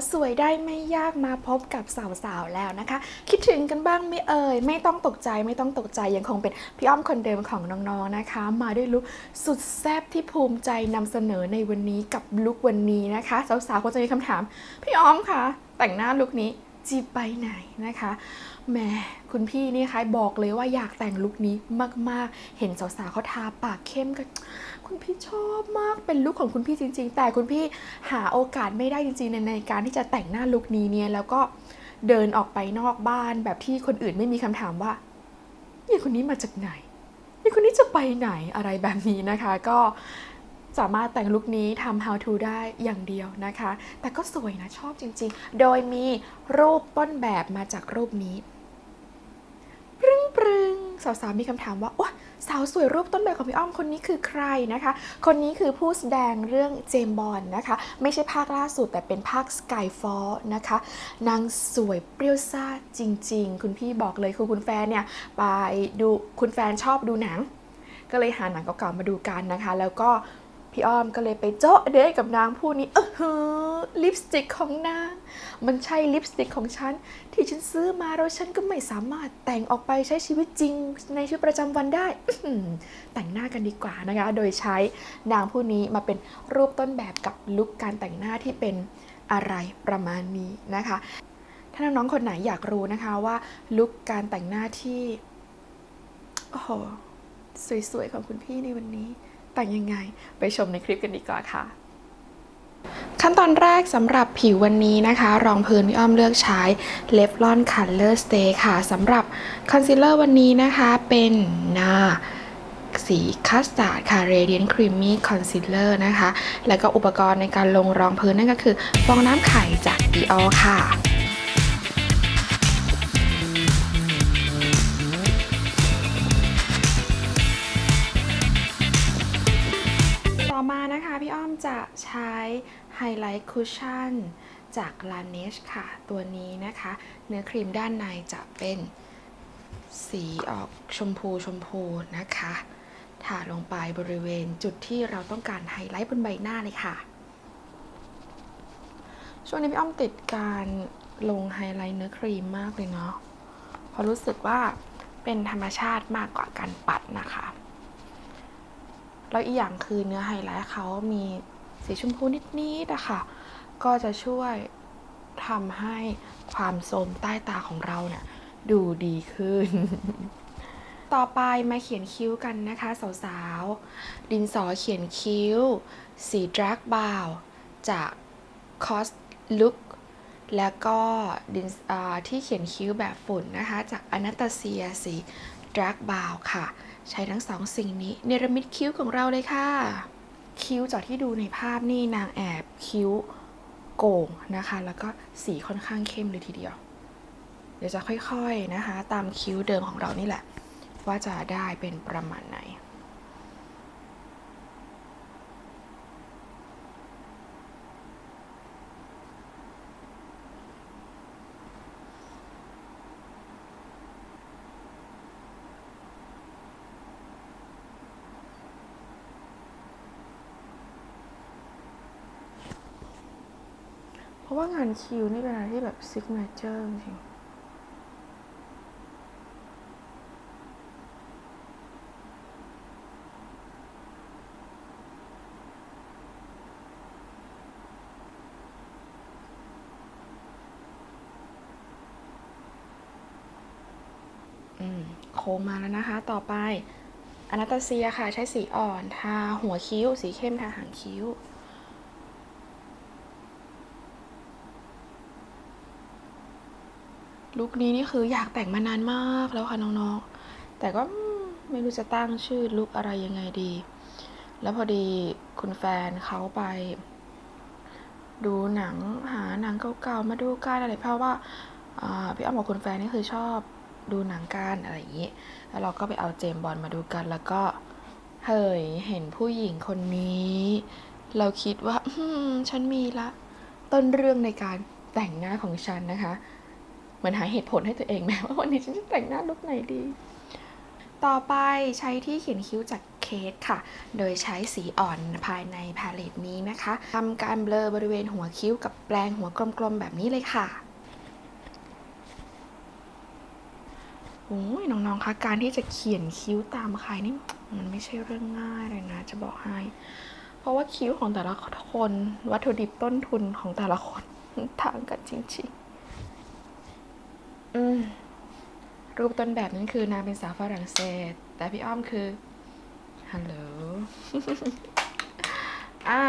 สดีค่ะสาวสวยได้ไม่ยากมาพบกับสาวๆแล้วนะคะ คิดถึงกันบ้างไม่เอ่ย ไม่ต้องตกใจไม่ต้องตกใจยังคงเป็นพี่อ้อมคนเดิมของน้องๆนะคะ มาด้วยลุคสุดแซ่บที่ภูมิใจนำเสนอในวันนี้กับลุควันนี้นะคะ สาวๆคงจะมีคำถาม พี่อ้อมคะแต่งหน้าลุคนี้จีบไปไหนนะคะแหมคุณพี่นี่คะบอกเลยว่าอยากแต่งลุคนี้มากๆ เห็นสาวๆเขาทาปากเข้มกัน คุณพี่ชอบมากเป็นลุคของคุณพี่จริง ๆ แต่คุณพี่หาโอกาสไม่ได้จริงๆในในการที่จะแต่งหน้าลุคนี้เนี่ยแล้วก็เดินออกไปนอกบ้านแบบที่คนอื่นไม่มีคำถามว่านี่คนนี้มาจากไหนนี่คนนี้จะไปไหนอะไรแบบนี้นะคะ ก็สามารถแต่งลุคนี้ทำ how to ได้อย่างเดียวนะคะ แต่ก็สวยนะชอบจริง ๆ โดยมีรูปต้นแบบมาจากรูปนี้ ปรึงปรึงสาวๆมีคำถามว่าโอ้ สาวสวยรูปต้นแบบของพี่อ้อมคนนี้คือใครนะคะ คนนี้คือผู้แสดงเรื่องเจมบอลนะคะ ไม่ใช่ภาคล่าสุดแต่เป็นภาค Skyfall นะคะ นางสวยเปรี้ยวซ่าจริง ๆ คุณพี่บอกเลยคือคุณแฟนเนี่ยไปดูคุณแฟนชอบดูหนัง ก็เลยหาหนังเก่าๆมาดูกันนะคะ แล้วก็ พี่อ้อมก็เลยไปโจ๊ะเดทกับนางผู้นี้เออหือลิปสติกของนาง มันใช่ลิปสติกของฉัน ที่ฉันซื้อมาแล้วฉันก็ไม่สามารถแต่งออกไปใช้ชีวิตจริงในชีวิตประจำวันได้ แต่งหน้ากันดีกว่านะคะ โดยใช้นางผู้นี้มาเป็นรูปต้นแบบกับลุคการแต่งหน้าที่เป็นอะไรประมาณนี้นะคะ ถ้าน้องๆคนไหนอยากรู้นะคะว่าลุคการแต่งหน้าที่โอ้โหสวยๆของคุณพี่ในวันนี้ แต่งยังไงไปชมในคลิปกันดีกว่าค่ะ ขั้นตอนแรกสำหรับผิววันนี้นะคะ รองพื้นพี่อ้อมเลือกใช้ l e v l o n Color Stay ค่ะสำหรับคอนซีลเลอร์วันนี้นะคะเป็นนาสีคัสตาร์ดค่ะ Radiant Creamy Concealer นะคะ แล้วก็อุปกรณ์ในการลงรองพื้นนั่นก็คือฟองน้ำไข่จาก Dior ค่ะ ไฮไลท์คุชชั่นจาก l a n e s ค่ะ ตัวนี้นะคะ เนื้อครีมด้านในจะเป็นสีออกชมพูชมพูนะคะ ทาลงไปบริเวณจุดที่เราต้องการไฮไลท์บนใบหน้าเลยค่ะ ช่วงนี้พี่อ้อมติดการลงไฮไลท์เนื้อครีมมากเลยเนาะเพราะรู้สึกว่าเป็นธรรมชาติมากกว่าการปัดนะคะ แล้วอีกอย่างคือเนื้อไฮไลท์เขามี สีชมพูนิดๆอะค่ะก็จะช่วยทำให้ความโทมใต้ตาของเราเนี่ยดูดีขึ้น ต่อไปมาเขียนคิ้วกันนะคะ สาวๆ ดินสอเขียนคิ้ว สีดรักบาวจาก Cos Look แล้วก็ดินอ่าที่เขียนคิ้วแบบฝุ่นนะคะ จาก Anastasia สี Dark Brown ค่ะ ใช้ทั้งสองสิ่งนี้ เนรมิตคิ้วของเราเลยค่ะ คิ้วจากที่ดูในภาพนี่นางแอบคิ้วโก่งนะคะ แล้วก็สีค่อนข้างเข้มเลยทีเดียว เดี๋ยวจะค่อยๆนะคะ ตามคิ้วเดิมของเรานี่แหละ ว่าจะได้เป็นประมาณไหน ว่างานคิวนี่เป็นอะไรที่แบบซิกเนเจอร์จริงอืมโค้งมาแล้วนะคะ ต่อไปอนาตาเซียค่ะ ใช้สีอ่อน ทาหัวคิ้ว สีเข้มทาหางคิ้ว ลุคนี้นี่คืออยากแต่งมานานมากแล้วค่ะน้องๆ แต่ก็ไม่รู้จะตั้งชื่อลุคอะไรยังไงดี แล้วพอดีคุณแฟนเขาไป ดูหนังหาหนังเก่าๆมาดูกันอะไรเพราะว่าพี่อ้อมกับคุณแฟนนี่คือชอบดูหนังกันอะไรอย่างนี้ แล้วเราก็ไปเอาเจมบอลมาดูกัน แล้วก็เฮ้ยเห็นผู้หญิงคนนี้ เราคิดว่าฉันมีละ ต้นเรื่องในการแต่งหน้าของฉันนะคะ เหมือนหาเหตุผลให้ตัวเองแม้ว่าวันนี้ฉันจะแต่งหน้าลุคไหนดี ต่อไปใช้ที่เขียนคิ้วจากเค Case ค่ะ โดยใช้สีอ่อนภายในพาเลตนี้นะคะทำการเบลอบริเวณหัวคิ้วกับแปรงหัวกลมๆแบบนี้เลยค่ะโอ้ยน้องๆคะการที่จะเขียนคิ้วตามใครนี่มันไม่ใช่เรื่องง่ายเลยนะ จะบอกให้ เพราะว่าคิ้วของแต่ละคนวัตถุดิบต้นทุนของแต่ละคนต่างกันจริงๆ อืม รูปต้นแบบนั้นคือนางเป็นสาวฝรั่งเศส แต่พี่อ้อมคือ ฮัลโหล อะ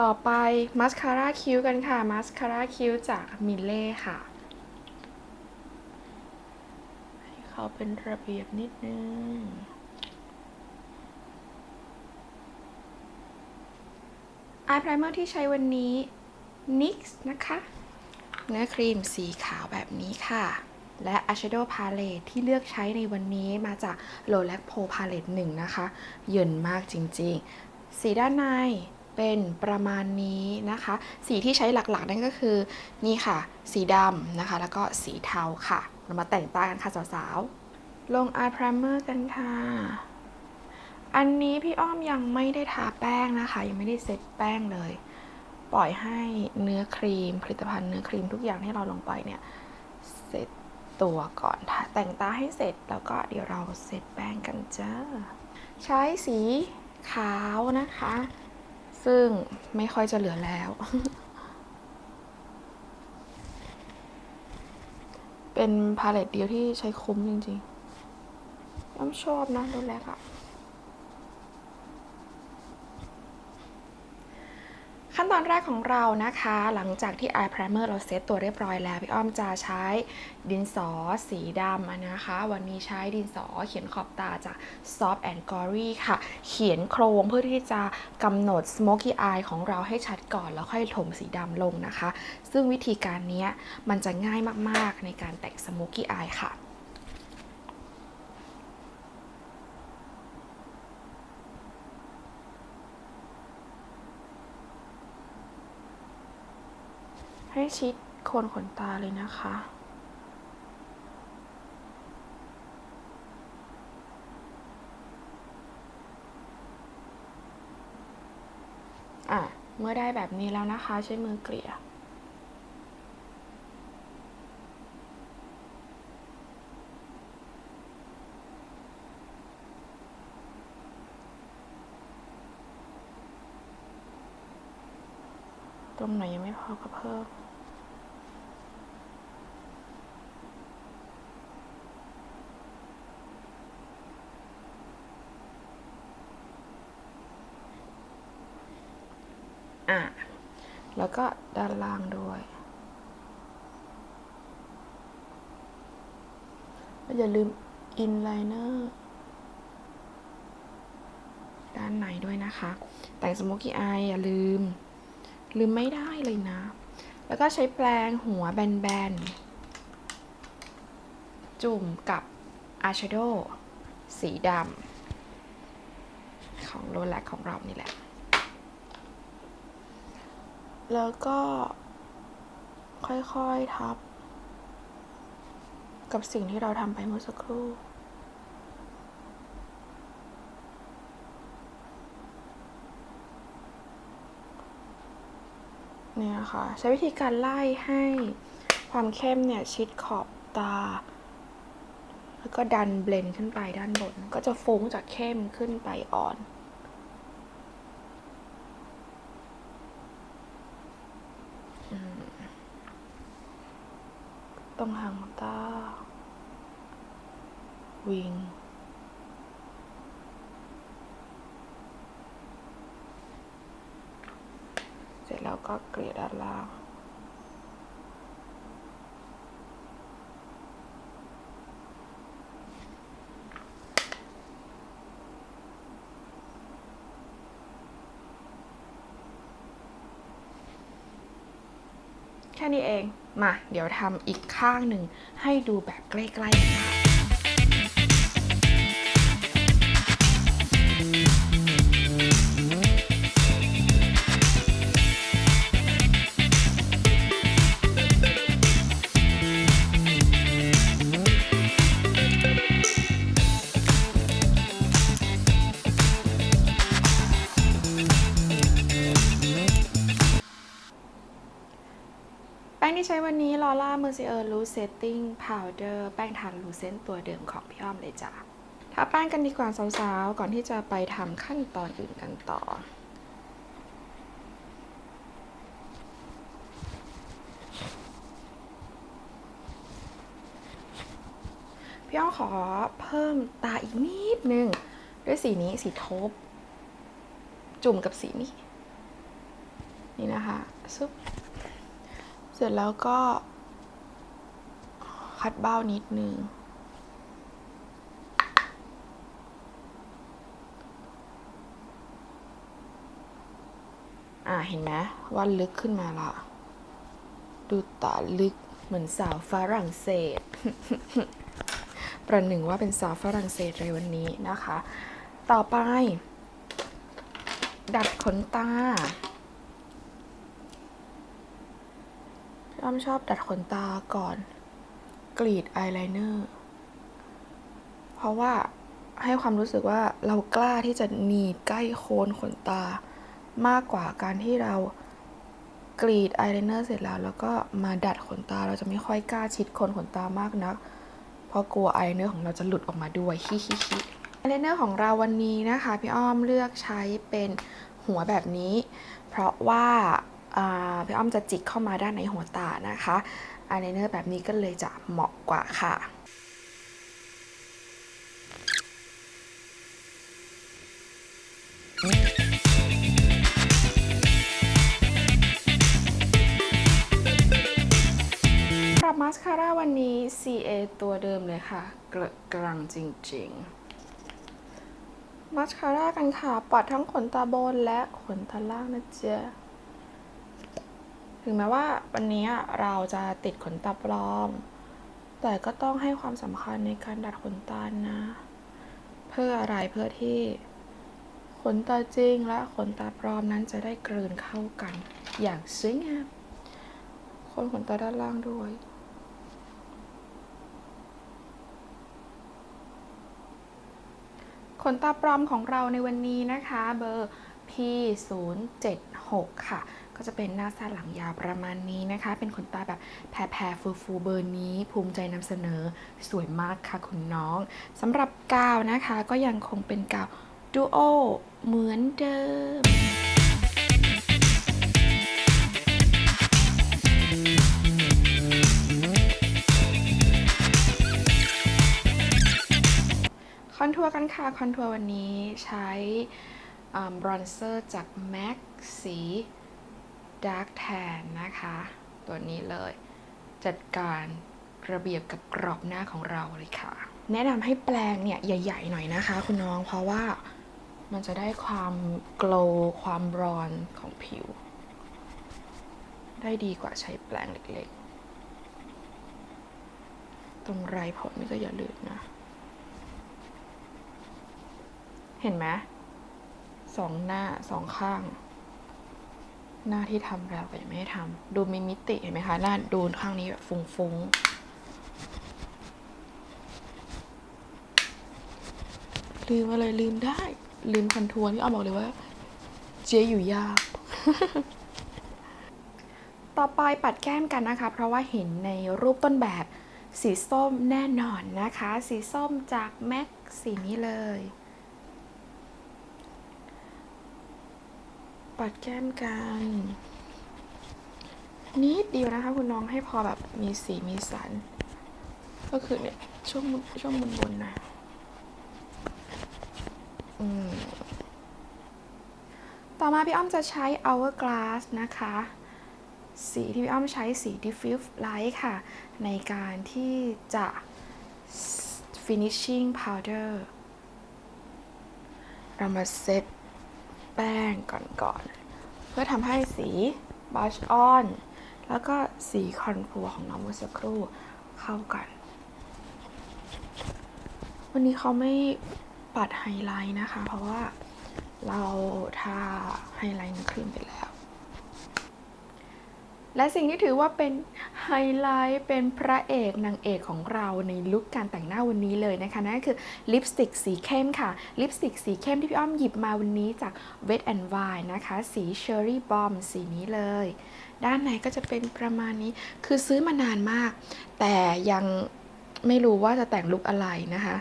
ต่อไปมาสคาร่าคิ้วกันค่ะมาสคาร่าคิ้วจากมิเล่ค่ะ ให้เขาเป็นระเบียบนิดนึงอายไพรเมอร์ที่ใช้วันนี้ NYX นะคะ เนื้อครีมสีขาวแบบนี้ค่ะ และ Eyeshadow Palette ที่เลือกใช้ในวันนี้มาจาก Lolac Pro Palette 1 นะคะ เยินมากจริงๆ สีด้านในเป็นประมาณนี้นะคะ สีที่ใช้หลักๆ นั่นก็คือ นี่ค่ะ สีดำนะคะ แล้วก็สีเทาค่ะ เรามาแต่งตากันค่ะสาวๆ ลง Eye Primer กันค่ะ อันนี้พี่อ้อมยังไม่ได้ทาแป้งนะคะ ยังไม่ได้เซ็ตแป้งเลย ปล่อยให้เนื้อครีม ผลิตภัณฑ์เนื้อครีมทุกอย่างที่เราลงไปเนี่ยเสร็จตัวก่อนแต่งตาให้เสร็จแล้วก็เดี๋ยวเราเสร็จแป้งกันจ้าใช้สีขาวนะคะ ซึ่งไม่ค่อยจะเหลือแล้ว เป็นพาเลตเดียวที่ใช้คุ้มจริงๆอ้อมชอบนะรถแรกอะ ขั้นตอนแรกของเรานะคะ หลังจากที่ eye primer เราเซตตัวเรียบร้อยแล้ว พี่อ้อมจะใช้ดินสอสีดำนะคะ วันนี้ใช้ดินสอเขียนขอบตาจาก soft and gory ค่ะ เขียนโครงเพื่อที่จะกำหนด smoky eye ของเราให้ชัดก่อนแล้วค่อยถมสีดำลงนะคะ ซึ่งวิธีการนี้มันจะง่ายมากๆในการแต่ง smoky eye ค่ะ ให้ชิดโคนขนตาเลยนะคะ อะ เมื่อได้แบบนี้แล้วนะคะ ใช้มือเกลี่ย ต รงไหนยังไม่พอก็เพิ่มอะแล้วก็ด้านล่างด้วย อย่าลืมอินไลเนอร์ด้านในด้วยนะคะ แต่งสโมกี้อายอย่าลืม ลืมไม่ได้เลยนะ แล้วก็ใช้แปรงหัวแบนๆ จุ่มกับอายแชโดว์สีดำของโรแลกของเรานี่แหละ แล้วก็ค่อยๆทับ กับสิ่งที่เราทำไปเมื่อสักครู่ เนี่ยค่ะ ใช้วิธีการไล่ให้ความเข้มเนี่ยชิดขอบตา แล้วก็ดันเบลนด์ขึ้นไปด้านบน ก็จะฟุ้งจากเข้มขึ้นไปอ่อนตรงหางตา วิง เสร็จแล้วก็เกลี่ยด้านล่างแค่นี้เอง มา เดี๋ยวทำอีกข้างหนึ่งให้ดูแบบใกล้ๆค่ะ ใช้วันนี้ลอร่าเมอร์ซิเออร์ลูเซตติ้งพาวเดอร์แป้งทานลูเซนตัวเดิมของพี่อ้อมเลยจ้ะทาแป้งกันดีกว่าสาวๆ ก่อนที่จะไปทำขั้นตอนอื่นกันต่อพี่อ้อมขอเพิ่มตาอีกนิดนึง ด้วยสีนี้สีทบ จุ่มกับสีนี้ นี่นะคะซุป เสร็จแล้วก็ คัดเบ้านิดนึง อ่าเห็นไหมว่าลึกขึ้นมาละดูตาลึกเหมือนสาวฝรั่งเศส ประหนึ่งว่าเป็นสาวฝรั่งเศสเลยวันนี้นะคะ ต่อไป ดัดขนตา อ้อมชอบดัดขนตาก่อน กรีดอายไลเนอร์ เพราะว่าให้ความรู้สึกว่าเรากล้าที่จะหนีบใกล้โคนขนตามากกว่าการที่เรากรีดอายไลเนอร์เสร็จแล้ว แล้วก็มาดัดขนตาเราจะไม่ค่อยกล้าชิดโคนขนตามากนัก เพราะกลัวอายไลเนอร์ของเราจะหลุดออกมาด้วยฮิฮิฮิอายไลเนอร์ของเราวันนี้นะคะ พี่อ้อมเลือกใช้เป็นหัวแบบนี้ เพราะว่า พี่อ้อมจะจิกเข้ามาด้านในหัวตานะคะอายไลเนอร์แบบนี้ก็เลยจะเหมาะกว่าค่ะปรับมาสคาร่าวันนี้ CA ตัวเดิมเลยค่ะ เกลอะกรังจริง ๆ มาสคาร่ากันค่ะ ปัดทั้งขนตาบนและขนตาล่างนะเจ๊ ถึงแม้ว่าวันนี้เราจะติดขนตาปลอม แต่ก็ต้องให้ความสำคัญในการดัดขนตานะ เพื่ออะไรเพื่อที่ขนตาจริงและขนตาปลอมนั้นจะได้กลืนเข้ากัน อย่างสวยงามคนขนตาด้านล่างด้วยขนตาปลอมของเราในวันนี้นะคะเบอร์ P076 ค่ะ ก็จะเป็นหน้าสั้นหลังยาวประมาณนี้นะคะ เป็นขนตาแบบแผ่แผ่ฟูฟูๆเบอร์นี้ ภูมิใจนำเสนอสวยมากค่ะคุณน้องสำหรับกาวนะคะก็ยังคงเป็นกาวดูโอเหมือนเดิมคอนทัวร์กันค่ะ คอนทัวร์วันนี้ใช้บรอนเซอร์จาก MAC สี Dark Tan นะคะ ตัวนี้เลย จัดการระเบียบกับกรอบหน้าของเราเลยค่ะ แนะนำให้แปลงเนี่ยใหญ่ ๆ หน่อยนะคะ คุณน้องเพราะว่ามันจะได้ความโกลว์ความบรอนของผิว ได้ดีกว่าใช้แปลงเล็กๆ ตรงไรผมนี่ก็อย่าลืมนะ เห็นไหมสองหน้าสองข้าง หน้าที่ทำแล้วกับยังไม่ได้ทำดูมีมิติเห็นไหมคะหน้าดูข้างนี้แบบฟุ้งๆลืมอะไรลืมได้ ลืมคอนทัวร์ที่อ้อมบอกเลยว่า เจ๊อยู่ยาก ต่อไปปัดแก้มกันนะคะ เพราะว่าเห็นในรูปต้นแบบสีส้มแน่นอนนะคะ สีส้มจากแม็กสีนี้เลย ปัดแก้มกัน นิดเดียวนะคะ คุณน้องให้พอแบบมีสีมีสัน ก็คือเนี่ยช่วงช่วงบนบนนะต่อมาพี่อ้อมจะใช้ hourglass นะคะ สีที่พี่อ้อมใช้สี diffuse light ค่ะ ในการที่จะ finishing powder เรามาเซต แป้งก่อนก่อนๆ เพื่อทำให้สีบ l ชออน แล้วก็สีคอนทัวร์ของน้องเมื่อสักครู่เข้ากัน วันนี้เขาไม่ปัดไฮไลท์นะคะ เพราะว่าเราทาไฮไลท์ในครีมไปแล้ว และสิ่งที่ถือว่าเป็นไฮ ไฮไลท์เป็นพระเอกนางเอกของเราในลุคการแต่งหน้าวันนี้เลยนะคะนั่นก็คือลิปสติกสีเข้มค่ะ ลิปสติกสีเข้มที่พี่อ้อมหยิบมาวันนี้จาก Wet n Wild นะคะ สี Cherry Bomb สีนี้เลย ด้านในก็จะเป็นประมาณนี้คือซื้อมานานมาก แต่ยังไม่รู้ว่าจะแต่งลุคอะไรนะคะ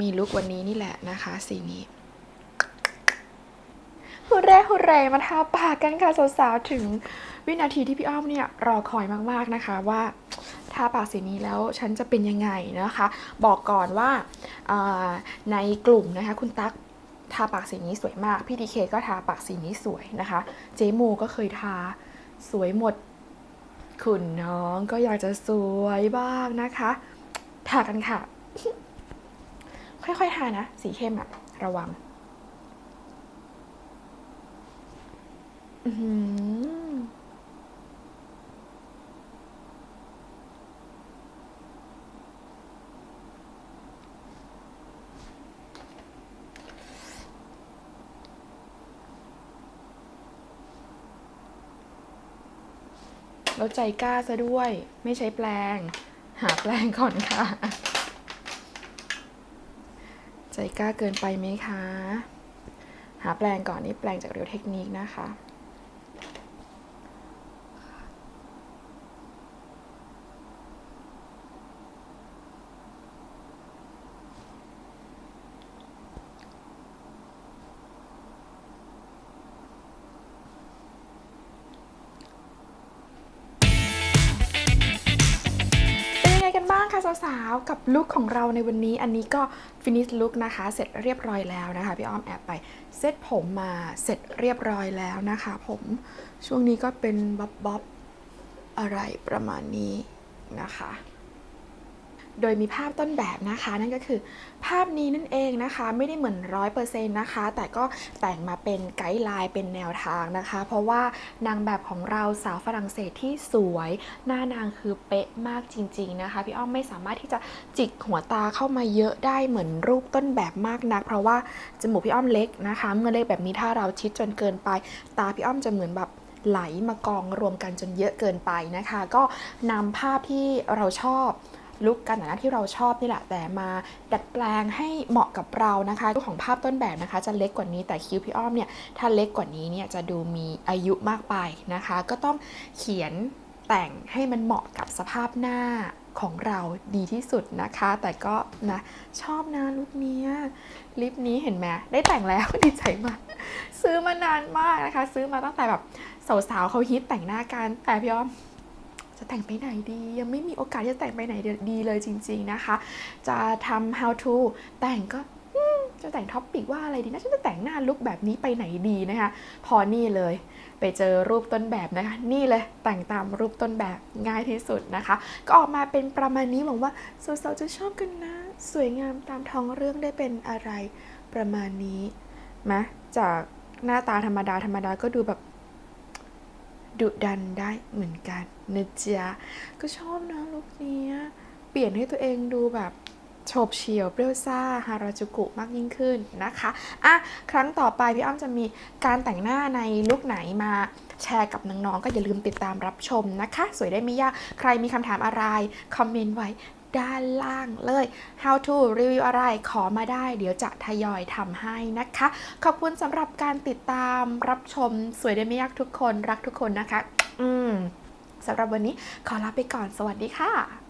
มีลุควันนี้นี่แหละนะคะ สีนี้ ฮุเร่ฮุเร่มาทาปากกันค่ะสาวๆถึงวินาทีที่พี่อ้อมเนี่ยรอคอยมากๆนะคะว่าทาปากสีนี้แล้วฉันจะเป็นยังไงนะคะ บอกก่อนว่าาในกลุ่มนะคะคุณตั๊กทาปากสีนี้สวยมาก พี่ดีเคก็ทาปากสีนี้สวยนะคะ เจมูก็เคยทาสวยหมดคุณน้องก็อยากจะสวยบ้างนะคะทากันค่ะ ค่อยๆทานะ สีเข้มอะระวัง อื้อหือ แล้วใจกล้าซะด้วย ไม่ใช้แปลง หาแปลงก่อนค่ะ ใจกล้าเกินไปไหมคะ หาแปลงก่อนนี่แปลงจากเรียวเทคนิคนะคะ สาวๆ กับลุคของเราในวันนี้ อันนี้ก็ฟินิชลุคนะคะ เสร็จเรียบร้อยแล้วนะคะ พี่อ้อมแอบไปเซตผมมาเสร็จเรียบร้อยแล้วนะคะ ผมช่วงนี้ก็เป็นบ๊อบบ๊อบอะไรประมาณนี้นะคะ โดยมีภาพต้นแบบนะคะ นั่นก็คือ ภาพนี้นั่นเองนะคะไม่ได้เหมือนร้อยเปอร์เซ็นต์นะคะ แต่ก็แต่งมาเป็นไกด์ไลน์เป็นแนวทางนะคะ เพราะว่านางแบบของเราสาวฝรั่งเศสที่สวย หน้านางคือเป๊ะมากจริง ๆนะคะ พี่อ้อมไม่สามารถที่จะจิกหัวตาเข้ามาเยอะได้เหมือนรูปต้นแบบมากนัก เพราะว่าจมูกพี่อ้อมเล็กนะคะเมื่อเล็กแบบนี้ถ้าเราชิดจนเกินไป ตาพี่อ้อมจะเหมือนแบบไหลมากองรวมกันจนเยอะเกินไปนะคะ ก็นำภาพที่เราชอบ ลุคการแต่งหน้าที่เราชอบนี่แหละ แต่มาดัดแปลงให้เหมาะกับเรานะคะรูปของภาพต้นแบบนะคะ จะเล็กกว่านี้แต่คิ้วพี่อ้อมเนี่ยถ้าเล็กกว่านี้เนี่ยจะดูมีอายุมากไปนะคะ ก็ต้องเขียนแต่งให้มันเหมาะกับสภาพหน้าของเราดีที่สุดนะคะ แต่ก็นะชอบนะลุคเนี้ยลิปนี้เห็นไหมได้แต่งแล้วดีใจมากซื้อมานานมากนะคะ ซื้อมาตั้งแต่แบบสาวๆเขาฮิตแต่งหน้ากันแต่พี่อ้อม จะแต่งไปไหนดี ยังไม่มีโอกาสที่จะแต่งไปไหนดีเลยจริง ๆนะคะ จะทำ how to แต่งก็จะแต่งท็อปปิกว่าอะไรดีนะฉันจะแต่งหน้าลุคแบบนี้ไปไหนดีนะคะ พอนี่เลย ไปเจอรูปต้นแบบนะคะ นี่เลยแต่งตามรูปต้นแบบง่ายที่สุดนะคะ ก็ออกมาเป็นประมาณนี้หวังว่าสาวๆจะชอบกันนะ สวยงามตามท้องเรื่องได้เป็นอะไรประมาณนี้ไหมจากหน้าตาธรรมดาธรรมดาก็ดูแบบ ดุดันได้เหมือนกันนะจ๊ะก็ชอบนะลุคเนี้เปลี่ยนให้ตัวเองดูแบบโฉบเฉี่ยวเปรี้ยวซ่าฮาราจูกุมากยิ่งขึ้นนะคะอะครั้งต่อไปพี่อ้อมจะมีการแต่งหน้าในลุคไหนมาแชร์กับน้องๆก็อย่าลืมติดตามรับชมนะคะ สวยได้ไม่ยากใครมีคำถามอะไร คอมเมนต์ไว้ ด้านล่างเลย how to รีวิวอะไรขอมาได้ เดี๋ยวจะทยอยทำให้นะคะ ขอบคุณสำหรับการติดตามรับชมสวยได้ไม่ยากทุกคนรักทุกคนนะคะ อืมสำหรับวันนี้ขอลาไปก่อนสวัสดีค่ะ